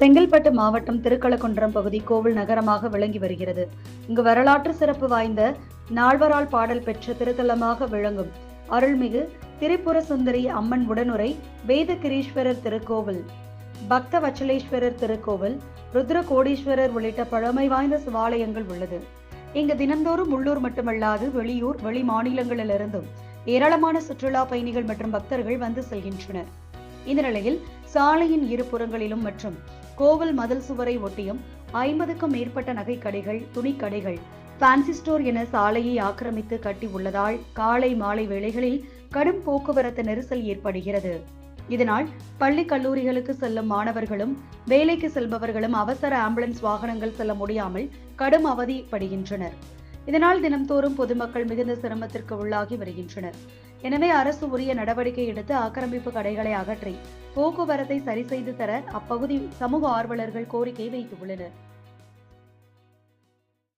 செங்கல்பட்டு மாவட்டம் திருக்கலக்குன்றம் பகுதி கோவில் நகரமாக விளங்கி வருகிறது. இங்கு வரலாற்று சிறப்பு வாய்ந்த நால்வரால் பாடல் பெற்ற திருத்தலமாக விளங்கும். அருள்மிகு திரிபுர சுந்தரி அம்மன் உடனுரை வேதகிரீஸ்வரர் திருக்கோவில் பக்த வச்சலேஸ்வரர் திருக்கோவில் ருத்ர கோடீஸ்வரர் உள்ளிட்ட பழமை வாய்ந்த சிவாலயங்கள் உள்ளது. இங்கு தினந்தோறும் உள்ளூர் மட்டுமல்லாது வெளியூர் வெளி மாநிலங்களிலிருந்தும் ஏராளமான சுற்றுலா பயணிகள் மற்றும் பக்தர்கள் வந்து செல்கின்றனர். இந்த நிலையில் சாலையின் இரு புறங்களிலும் மற்றும் கோவில் மதில் சுவரை ஒட்டியும் ஐம்பதுக்கும் மேற்பட்ட நகைக்கடைகள் துணிக்கடைகள் ஃபேன்சி ஸ்டோர் என சாலையை ஆக்கிரமித்து கட்டி உள்ளதால் காலை மாலை வேளைகளில் கடும் போக்குவரத்து நெரிசல் ஏற்படுகிறது. இதனால் பள்ளி கல்லூரிகளுக்கு செல்லும் மாணவர்களும் வேலைக்கு செல்பவர்களும் அவசர ஆம்புலன்ஸ் வாகனங்கள் செல்ல முடியாமல் கடும் அவதிப்படுகின்றனர். இதனால் தினம்தோறும் பொதுமக்கள் மிகுந்த சிரமத்திற்கு உள்ளாகி வருகின்றனர். எனவே அரசு உரிய நடவடிக்கை எடுத்து ஆக்கிரமிப்பு கடைகளை அகற்றி போக்குவரத்தை சரி செய்து தர அப்பகுதி சமூக ஆர்வலர்கள் கோரிக்கை வைத்துள்ளனர்.